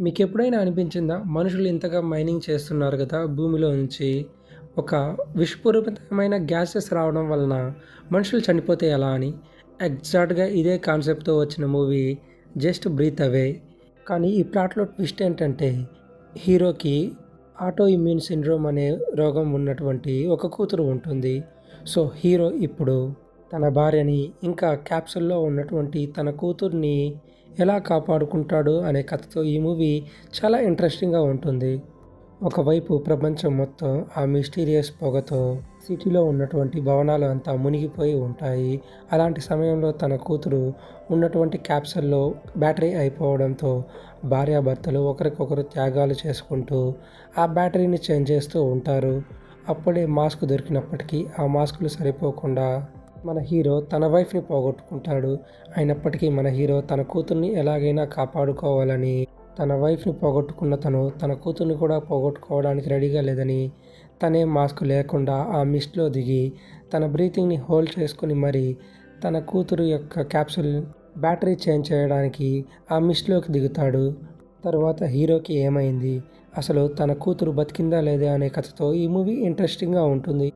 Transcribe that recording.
మీకు ఎప్పుడైనా అనిపించిందా? మనుషులు ఇంతగా మైనింగ్ చేస్తున్నారు కదా భూమిలో నుంచి. ఒక విషపూరితమైన గ్యాసెస్ రావడం వలన మనుషులు చనిపోతే ఎలా అని. ఎగ్జాక్ట్గా ఇదే కాన్సెప్ట్తో వచ్చిన మూవీ జస్ట్ బ్రీత్ అవే. కానీ ఈ ప్లాట్లో ట్విస్ట్ ఏంటంటే హీరోకి ఆటో ఇమ్యూన్ సిండ్రోమ్ అనే రోగం ఉన్నటువంటి ఒక కూతురు ఉంటుంది. సో హీరో ఇప్పుడు తన భార్యని ఇంకా క్యాప్సూల్లో ఉన్నటువంటి తన కూతుర్ని ఎలా కాపాడుకుంటాడు అనే కథతో ఈ మూవీ చాలా ఇంట్రెస్టింగ్గా ఉంటుంది. ఒకవైపు ప్రపంచం మొత్తం ఆ మిస్టీరియస్ పొగతో సిటీలో ఉన్నటువంటి భవనాలు అంతా మునిగిపోయి ఉంటాయి. అలాంటి సమయంలో తన కూతురు ఉన్నటువంటి క్యాప్సల్లో బ్యాటరీ అయిపోవడంతో భార్యాభర్తలు ఒకరికొకరు త్యాగాలు చేసుకుంటూ ఆ బ్యాటరీని చేంజ్ చేస్తూ ఉంటారు. అప్పుడే మాస్క్ దొరికినప్పటికీ ఆ మాస్కులు సరిపోకుండా మన హీరో తన వైఫ్ని పోగొట్టుకుంటాడు. అయినప్పటికీ మన హీరో తన కూతుర్ని ఎలాగైనా కాపాడుకోవాలని తన వైఫ్ని పోగొట్టుకున్న తను తన కూతుర్ని కూడా పోగొట్టుకోవడానికి రెడీగా లేదని తనే మాస్క్ లేకుండా ఆ మిస్ట్లో దిగి తన బ్రీతింగ్ని హోల్డ్ చేసుకుని మరి తన కూతురు యొక్క క్యాప్సూల్ బ్యాటరీ చేంజ్ చేయడానికి ఆ మిస్ట్లోకి దిగుతాడు. తర్వాత హీరోకి ఏమైంది? అసలు తన కూతురు బతికిందా లేదా అనే కథతో ఈ మూవీ ఇంట్రెస్టింగ్గా ఉంటుంది.